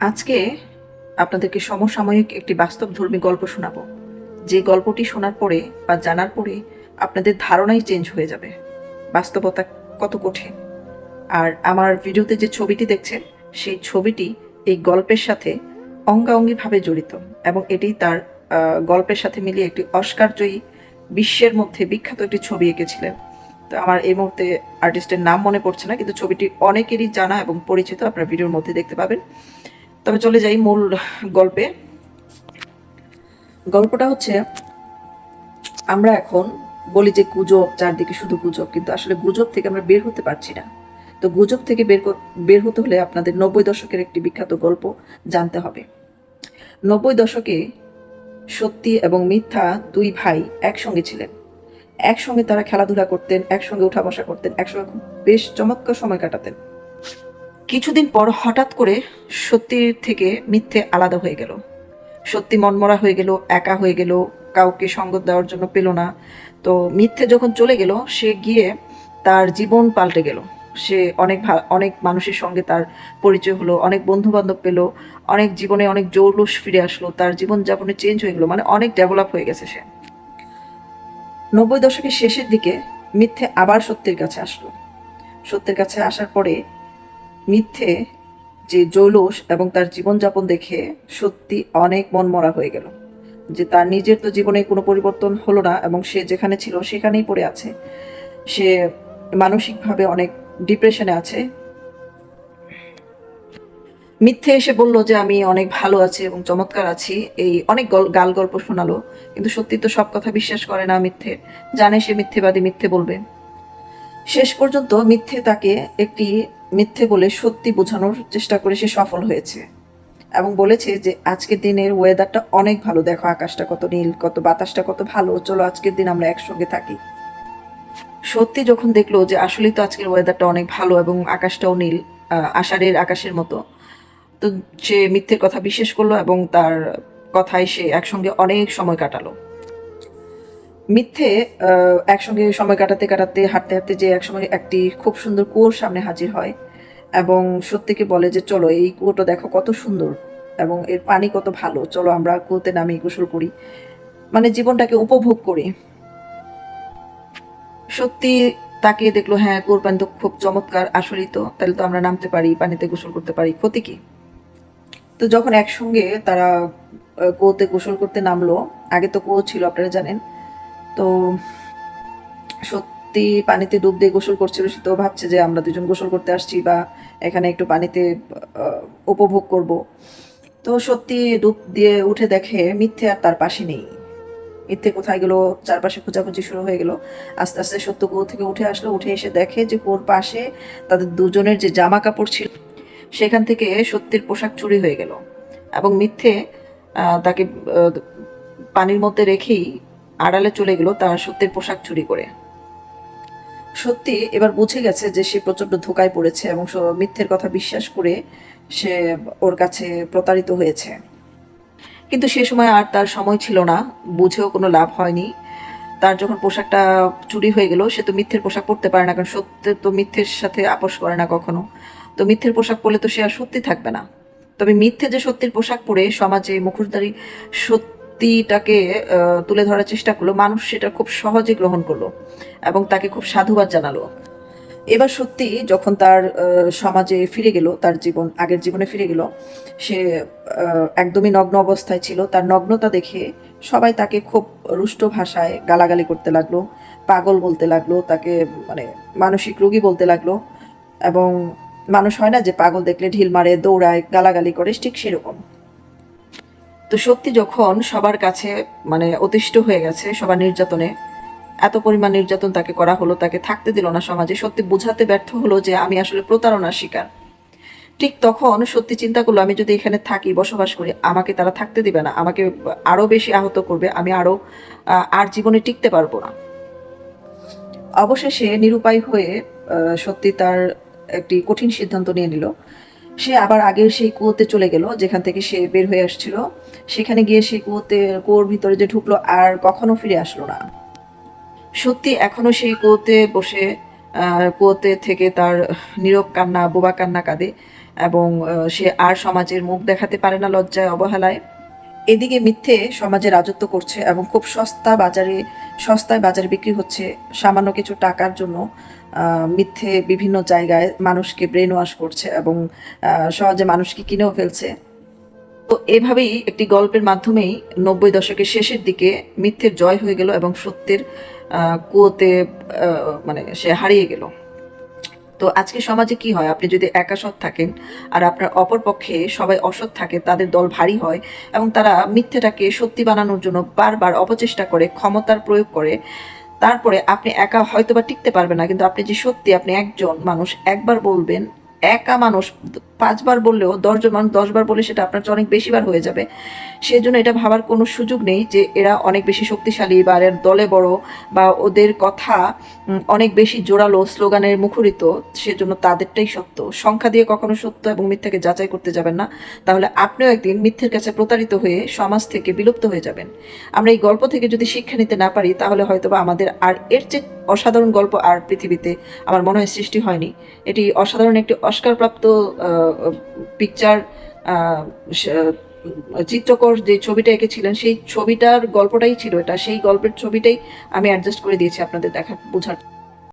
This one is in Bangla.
আজকে আপনাদেরকে সমসাময়িক একটি বাস্তবধর্মী গল্প শোনাবো। যে গল্পটি শোনার পরে বা জানার পরে আপনাদের ধারণাই চেঞ্জ হয়ে যাবে। বাস্তবতা কত কঠিন। আর আমার ভিডিওতে যে ছবিটি দেখছেন, সেই ছবিটি এই গল্পের সাথে অঙ্গাঙ্গিভাবে জড়িত এবং এটি তার গল্পের সাথে মিলিয়ে একটি অস্কারজয়ী বিশ্বের মধ্যে বিখ্যাত একটি ছবি এঁকেছিলেন। তো আমার এই মুহূর্তে আর্টিস্টের নাম মনে পড়ছে না, কিন্তু ছবিটি অনেকেরই জানা এবং পরিচিত আপনারা ভিডিওর মধ্যে দেখতে পাবেন। তবে চলে যাই মূল গল্পে। গল্পটা হচ্ছে, আমরা এখন বলি যে গুজব, চারদিকে শুধু গুজব, কিন্তু আসলে গুজব থেকে আমরা বের হতে পারছি না। তো গুজব থেকে বের বের হতে হলে আপনাদের নব্বই দশকের একটি বিখ্যাত গল্প জানতে হবে। নব্বই দশকে সত্যি এবং মিথ্যা দুই ভাই একসঙ্গে ছিলেন। একসঙ্গে তারা খেলাধুলা করতেন, একসঙ্গে উঠা বসা করতেন, একসঙ্গে খুব বেশ চমৎকার সময় কাটাতেন। কিছুদিন পর হঠাৎ করে সত্যির থেকে মিথ্যে আলাদা হয়ে গেল। সত্যি মনমরা হয়ে গেল, একা হয়ে গেল, কাউকে সঙ্গত দেওয়ার জন্য পেল না। তো মিথ্যে যখন চলে গেল, সে গিয়ে তার জীবন পাল্টে গেল। সে অনেক অনেক মানুষের সঙ্গে তার পরিচয় হলো, অনেক বন্ধু বান্ধব পেল, অনেক জীবনে অনেক জৌলুস ফিরে আসলো, তার জীবনযাপনে চেঞ্জ হয়ে গেলো মানে অনেক ডেভেলপ হয়ে গেছে সে। নব্বই দশকের শেষের দিকে মিথ্যে আবার সত্যের কাছে আসলো। সত্যের কাছে আসার পরে মিথ্যে যে জৌলুস এবং তার জীবনযাপন দেখে সত্যি অনেক মনমরা হয়ে গেল। যে তার নিজের তো জীবনে কোনো পরিবর্তন হলো না এবং সে যেখানে ছিল সেখানেই পড়ে আছে। সে মানসিকভাবে অনেক ডিপ্রেশনে আছে। মিথ্যে এসে বলল যে আমি অনেক ভালো আছি এবং চমৎকার আছি। এই অনেক গল- গাল গল্প শোনালো। কিন্তু সত্যি তো সব কথা বিশ্বাস করে না মিথ্যে। জানে সে মিথ্যেবাদী মিথ্যে বলবে। শেষ পর্যন্ত মিথ্যে তাকে একটি মিথ্যে বলে সত্যি বোঝানোর চেষ্টা করে সে সফল হয়েছে। এবং বলেছে যে, আজকের দিনের ওয়েদারটা অনেক ভালো। দেখো আকাশটা কত নীল, কত বাতাসটা কত ভালো। চলো আজকের দিন আমরা একসঙ্গে থাকি। সত্যি যখন দেখল যে, আসলেই তো আজকের ওয়েদারটা অনেক ভালো এবং আকাশটাও নীল আষাঢ়ের আকাশের মতো, তো সে মিথ্যের কথা বিশ্বাস করল এবং তার কথায় সে একসঙ্গে অনেক সময় কাটালো। মিথ্যে একসঙ্গে সময় কাটাতে কাটাতে, হাঁটতে হাঁটতে যে একসময় একটি খুব সুন্দর কুয়োর সামনে হাজির হয় এবং সত্যিকে বলে যে, চলো, এই কুয়োটা দেখো কত সুন্দর এবং এর পানি কত ভালো। চলো, আমরা কুয়োতে নামে গোসল করি। মানে জীবনটাকে উপভোগ করি। সত্যি তাকিয়ে দেখল হ্যাঁ কুয়োর পানি তো খুব চমৎকার, আসলেই তো, তাহলে তো আমরা নামতে পারি, পানিতে গোসল করতে পারি, ক্ষতি কি? তো যখন একসঙ্গে তারা কুয়োতে গোসল করতে নামলো, আগে তো কুয়ো ছিল, আপনারা জানেন তো সত্যি পানিতে ডুব দিয়ে গোসল করছিল সে তো ভাবছে যে আমরা দুজন গোসল করতে আসছি বা এখানে একটু পানিতে উপভোগ করব। তো সত্যি ডুব দিয়ে উঠে দেখে মিথ্যে আর তার পাশে নেই। মিথ্যে কোথায় গেল? চারপাশে খোঁজাখুঁজি শুরু হয়ে গেল। আস্তে আস্তে সত্য কুয়ো থেকে উঠে আসলো। উঠে এসে দেখে যে কুয়োর পাশে তাদের দুজনের যে জামা কাপড় ছিল, সেখান থেকে সত্যির পোশাক চুরি হয়ে গেল। এবং মিথ্যে তাকে পানির মধ্যে রেখেই আড়ালে চলে গেল তার সত্যের পোশাক চুরি করে। সত্যি এবার বুঝে গেছে যে সে প্রচণ্ড ধোকায় পড়েছে এবং মিথ্যের কথা বিশ্বাস করে সে ওর কাছে প্রতারিত হয়েছে। কিন্তু সে সময় আর তার সময় ছিল না, বুঝেও কোনো লাভ হয়নি। তার যখন পোশাকটা চুরি হয়ে গেল, সে তো মিথ্যের পোশাক পরতে পারে না, কারণ সত্যের তো মিথ্যের সাথে আপোষ করে না কখনো। তো মিথ্যের পোশাক পরলে তো সে আর সত্যি থাকবে না। তবে মিথ্যে যে সত্যির পোশাক পরে সমাজে মুখোশধারী সত্যিটাকে তুলে ধরার চেষ্টা করল। মানুষ সেটা খুব সহজে গ্রহণ করল এবং তাকে খুব সাধুবাদ জানালো। এবার সত্যি যখন তার সমাজে ফিরে গেল, তার জীবন, আগের জীবনে ফিরে গেল, সে একদমই নগ্ন অবস্থায় ছিল। তার নগ্নতা দেখে সবাই তাকে খুব রুষ্ট ভাষায় গালাগালি করতে লাগল, পাগল বলতে লাগল, তাকে মানে মানসিক রোগী বলতে লাগল এবং মানুষ হয় না যে পাগল দেখলে ঢিল মারে, দৌড়ায়, গালাগালি করে, ঠিক সেরকম। তো সত্যি যখন সবার কাছে মানে অতিষ্ঠ হয়ে গেছে সবার নির্যাতনে, এত পরিমাণ নির্যাতন তাকে করা হলো, তাকে থাকতে দিল না সমাজে, সত্যি বোঝাতে ব্যর্থ হলো যে আমি আসলে প্রতারণার শিকার। ঠিক তখন সত্যি চিন্তা করল, আমি যদি এখানে থাকি, বসবাস করি, আমাকে তারা থাকতে দিবে না, আমাকে আরও বেশি আহত করবে, আমি আরও আর জীবনে টিকতে পারব না। অবশেষে নিরুপায় হয়ে সত্যি তার একটি কঠিন সিদ্ধান্ত নিয়ে নিল। সে আবার আগের সেই কুয়োতে চলে গেল, যেখান থেকে সে বের হয়ে আসছিল। সেখানে গিয়ে সেই কুয়োতে, কুয়োর ভিতরে যে ঢুকলো আর কখনো ফিরে আসলো না। সত্যি এখনও সেই কুয়োতে বসে কুয়োতে থেকে তার নীরব কান্না, বোবা কান্না কাঁদে এবং সে আর সমাজের মুখ দেখাতে পারে না লজ্জায়, অবহেলায়। এদিকে মিথ্যে সমাজে রাজত্ব করছে এবং খুব সস্তা বাজারে, সস্তায় বাজারে বিক্রি হচ্ছে সামান্য কিছু টাকার জন্য। মিথ্যে বিভিন্ন জায়গায় মানুষকে ব্রেন ওয়াশ করছে এবং সহজে মানুষকে কিনেও ফেলছে। তো এভাবেই একটি গল্পের মাধ্যমেই নব্বই দশকের শেষের দিকে মিথ্যের জয় হয়ে গেল এবং সত্যের কুয়োতে মানে সে হারিয়ে গেল। তো আজকে সমাজে কি হয়? আপনি যদি একা সৎ থাকেন আর আপনার অপর পক্ষে সবাই অসৎ থাকে, তাদের দল ভারী হয় এবং তারা মিথ্যেটাকে সত্যি বানানোর জন্য বারবার অপচেষ্টা করে, ক্ষমতার প্রয়োগ করে তারপরে আপনি একা হয়তো বা টিকতে পারবেন না, কিন্তু আপনি যে সত্যি আপনি একজন মানুষ, একবার বলবেন, একা মানুষ পাঁচবার বললেও দশজন মানুষ দশবার বলে সেটা আপনার চেয়ে অনেক বেশিবার হয়ে যাবে। সেই জন্য এটা ভাবার কোনো সুযোগ নেই যে এরা অনেক বেশি শক্তিশালী বা এর দলে বড় বা ওদের কথা অনেক বেশি জোরালো স্লোগানের মুখরিত, সেজন্য তাদেরটাই সত্য। সংখ্যা দিয়ে কখনো সত্য এবং মিথ্যাকে যাচাই করতে যাবেন না। তাহলে আপনিও একদিন মিথ্যের কাছে প্রতারিত হয়ে সমাজ থেকে বিলুপ্ত হয়ে যাবেন। আমরা এই গল্প থেকে যদি শিক্ষা নিতে না পারি, তাহলে হয়তোবা আমাদের আর এর চেয়ে অসাধারণ গল্প আর পৃথিবীতে আমার মনে হয় সৃষ্টি হয়নি। এটি অসাধারণ একটি অস্কারপ্রাপ্ত পিকচার চিত্রকর যে ছবিটা এঁকেছিলেন, সেই ছবিটার গল্পটাই ছিল এটা। সেই গল্পের ছবিটাই আমি অ্যাডজাস্ট করে দিয়েছি আপনাদের দেখা, বোঝার।